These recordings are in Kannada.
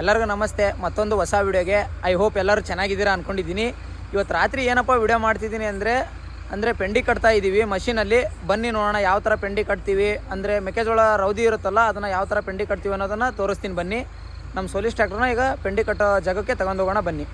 ಎಲ್ಲರಿಗೂ ನಮಸ್ತೆ. ಮತ್ತೊಂದು ಹೊಸ ವಿಡಿಯೋಗೆ ಐ ಹೋಪ್ ಎಲ್ಲರೂ ಚೆನ್ನಾಗಿದ್ದೀರಾ ಅಂದ್ಕೊಂಡಿದ್ದೀನಿ ಇವತ್ತು ರಾತ್ರಿ ಏನಪ್ಪ ವಿಡಿಯೋ ಮಾಡ್ತಿದ್ದೀನಿ ಅಂದರೆ ಅಂದರೆ ಪೆಂಡಿ ಕಟ್ತಾ ಇದ್ದೀವಿ ಮಷೀನಲ್ಲಿ ಬನ್ನಿ ನೋಡೋಣ ಯಾವ ಥರ ಪೆಂಡಿ ಕಟ್ತೀವಿ. ಅಂದರೆ ಮೆಕ್ಕೆಜೋಳ ರೌದಿ ಇರುತ್ತಲ್ಲ, ಅದನ್ನು ಯಾವ ಥರ ಪೆಂಡಿ ಕಟ್ತೀವಿ ಅನ್ನೋದನ್ನು ತೋರಿಸ್ತೀನಿ ಬನ್ನಿ. ನಮ್ಮ ಸೋಲಿಸ್ ಟ್ರ್ಯಾಕ್ಟರ್ನ ಈಗ ಪೆಂಡಿ ಕಟ್ಟೋ ಜಾಗಕ್ಕೆ ತಗೊಂಡೋಗೋಣ ಬನ್ನಿ.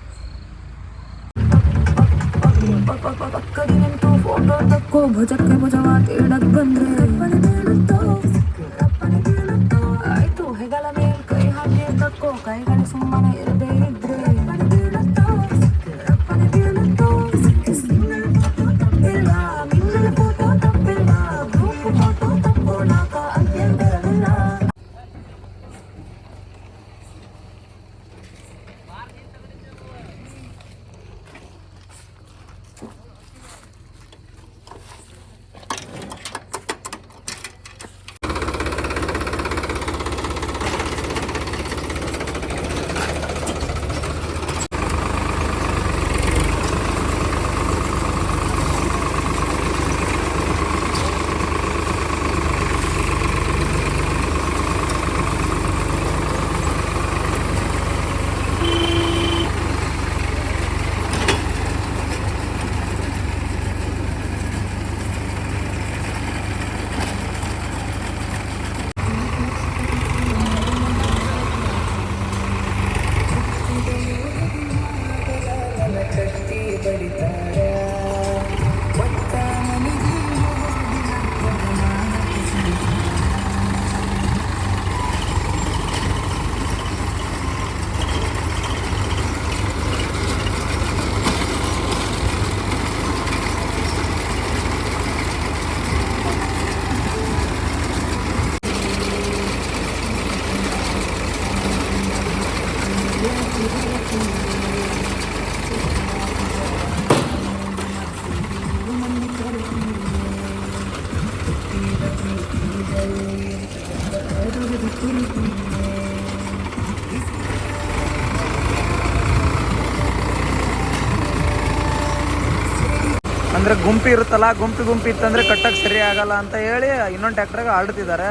ಅಂದರೆ ಗುಂಪು ಇರುತ್ತಲ್ಲ, ಗುಂಪು ಗುಂಪು ಇತ್ತಂದ್ರೆ ಕಟ್ಟಕ್ ಸರಿ ಆಗಲ್ಲ ಅಂತ ಹೇಳಿ ಇನ್ನೊಂದು ಟ್ಯಾಕ್ಟರ್ ಅಳ್ತಿದ್ದಾರೆ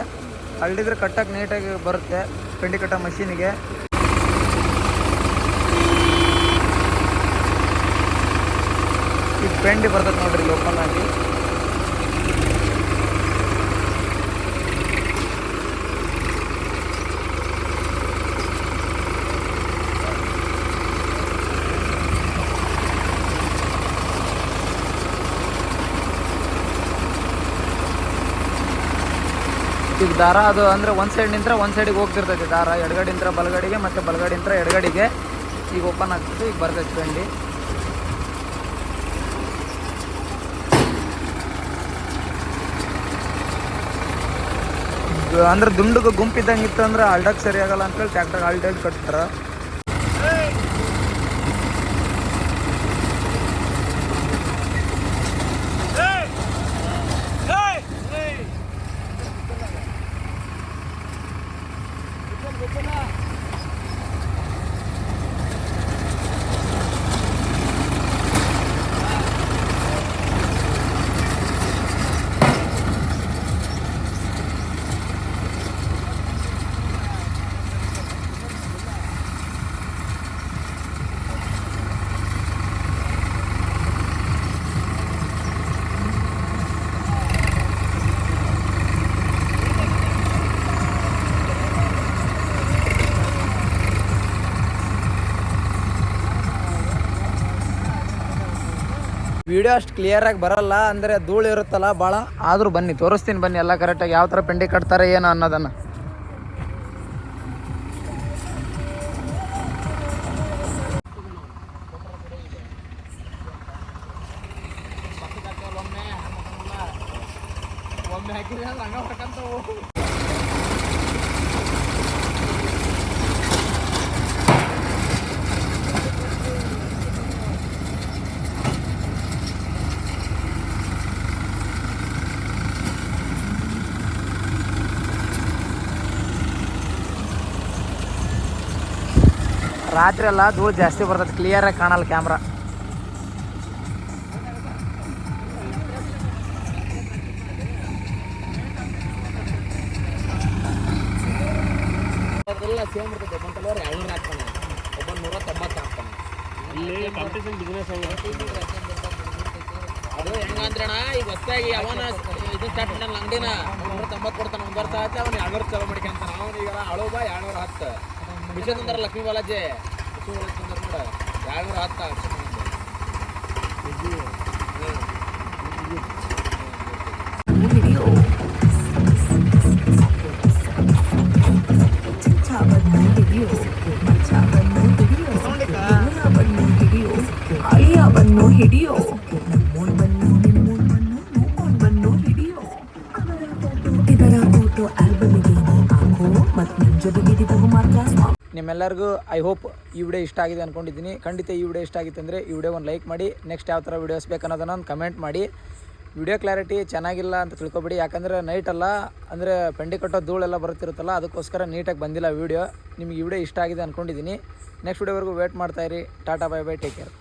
ಅಳ್ಳಿದ್ರೆ ಕಟ್ಟಕ್ಕೆ ನೀಟಾಗಿ ಬರುತ್ತೆ ಪೆಂಡಿ ಕಟ್ಟೋ ಮಷೀನಿಗೆ ಈ ಪೆಂಡಿ ಬರ್ತದೆ ನೋಡ್ರಿ ಲೋಕಲ್ ಆಗಿ. ಈಗ ದಾರ ಅದು ಅಂದರೆ ಒಂದು ಸೈಡ್ ನಿಂತ್ರ ಒಂದು ಸೈಡಿಗೆ ಹೋಗ್ತಿರ್ತೈತಿ ದಾರ. ಎಡಗಡೆ ನಿಂತ್ರ ಬಲಗಡೆಗೆ ಮತ್ತು ಬಲಗಡೆ ನಿಂತ್ರ ಎಡಗಡೆಗೆ ಈಗ ಓಪನ್ ಆಗ್ತಿತ್ತು, ಈಗ ಬರ್ತೈತಿ ಬಂಡಿ ಅಂದ್ರೆ ದುಂಡುಗ ಗುಂಪಿದ್ದಂಗೆ ಇತ್ತು ಅಂದ್ರೆ ಅಲ್ಡಕ್ಕೆ ಸರಿ ಆಗಲ್ಲ ಅಂತೇಳಿ ಟ್ರ್ಯಾಕ್ಟರ್ ಅಲ್ಡಲ್ಲಿ ಕಟ್ತಾರ ವಿಡಿಯೋ ಅಷ್ಟು ಕ್ಲಿಯರಾಗಿ ಬರಲ್ಲ ಅಂದರೆ ಧೂಳು ಇರುತ್ತಲ್ಲ ಭಾಳ ಆದರೂ ಬನ್ನಿ, ತೋರಿಸ್ತೀನಿ ಬನ್ನಿ ಎಲ್ಲ ಕರೆಕ್ಟಾಗಿ ಯಾವ ಥರ ಪೆಂಡಿ ಕಟ್ತಾರೆ, ಏನು ಅನ್ನೋದನ್ನು. ರಾತ್ರಿ ಎಲ್ಲ ಧೂಳು ಜಾಸ್ತಿ ಬರ್ತದೆ ಕ್ಲಿಯರಾಗಿ ಕಾಣಲ್ಲ ಕ್ಯಾಮ್ರಾ ಎಲ್ಲ ಸೇಮ್ ಇರ್ತದೆ ಬಂತಲ್ಲ ಹಾಕ್ತಾನೆ. ಇಲ್ಲಿ ಕಾಂಪಿಟೇಷನ್ ಬಿಸ್ನೆಸ್ ಅದು ಈಗ ಹೊಸದಾಗಿ ಅವನ ಇದು ಸ್ಟಾರ್ಟ್ ಅಂಗಡಿನ ನೂರ ತೊಂಬತ್ತು ಕೊಡ್ತಾನೆ ಒಂದು ವರ್ಷ ಆಯ್ತು ಅವ್ನು ಎರಡ್ನೂರು ಚಲೋ ಮಾಡ್ಕೊಂತಾನ ಅವ್ನು ಈಗ ಅಳು ಬಾ ಎರಡ್ನೂರ ಹತ್ತು ವಿಷಯ ತಂದಾರ ಲಕ್ಷ್ಮೀ ಬಾಲಾಜಿ ಲಕ್ಷ್ಮೀ ಬಾಲಾಜಿ ತಂದಾರ ನೋಡ ಎರಡ್ನೂರ ಹತ್ತು ಅಕ್ಷಯ ಹಿಡಿಯೋ ಚಿಚ್ಚಾವನ್ನು ಹಿಡಿಯೋ ಮಚ್ಚಾವನ್ನು ಹಿಡಿಯೋ ಯಾವನವನ್ನು ಹಿಡಿಯೋ ಅಳಿಯವನ್ನು ಹಿಡಿಯೋ ನಮ್ಮೋನ್ವನ್ನು ನಿಮ್ಮೋನ್ವನ್ನು ನೋವೋನ್ವನ್ನು ಹಿಡಿಯೋ ಅವರ ಫೋಟೋ ಇದರ ಫೋಟೋ ಆಲ್ಬಮ್ಗೆ ಹಾಕೋ ಮತ್ತು ನಿಮ್ ಜೊತೆಗೆ ಇದ್ದಾಗ ಮಾತ್ರ ಸ್ವಾಮಿ ನಿಮ್ಮೆಲ್ಲರಿಗೂ ಐ ಹೋಪ್ ಈ ವಿಡಿಯೋ ಇಷ್ಟ ಆಗಿದೆ ಅಂದ್ಕೊಂಡಿದ್ದೀನಿ ಖಂಡಿತ ಈ ವಿಡಿಯೋ ಇಷ್ಟ ಆಗಿತ್ತು ಅಂದರೆ ಈ ವಿಡಿಯೋ ಒಂದು ಲೈಕ್ ಮಾಡಿ ನೆಕ್ಸ್ಟ್ ಯಾವ ಥರ ವೀಡಿಯೋಸ್ ಬೇಕನ್ನೋದನ್ನ ಒಂದು ಕಮೆಂಟ್ ಮಾಡಿ. ವಿಡಿಯೋ ಕ್ಲಾರಿಟಿ ಚೆನ್ನಾಗಿಲ್ಲ ಅಂತ ತಿಳ್ಕೊಬೇಡಿ. ಯಾಕಂದರೆ ನೈಟ್ ಅಲ್ಲ, ಅಂದರೆ ಪೆಂಡಿ ಕಟ್ಟೋ ಧೂಳೆಲ್ಲ ಬರುತ್ತಿರುತ್ತಲ್ಲ, ಅದಕ್ಕೋಸ್ಕರ ನೀಟಾಗಿ ಬಂದಿಲ್ಲ ವೀಡಿಯೋ ನಿಮಗೆ ಈ ವಿಡಿಯೋ ಇಷ್ಟ ಆಗಿದೆ ಅಂದ್ಕೊಂಡಿದ್ದೀನಿ ನೆಕ್ಸ್ಟ್ ವಿಡಿಯೋವರೆಗೂ wait ಮಾಡ್ತಾಯಿರಿ tata bye bye take care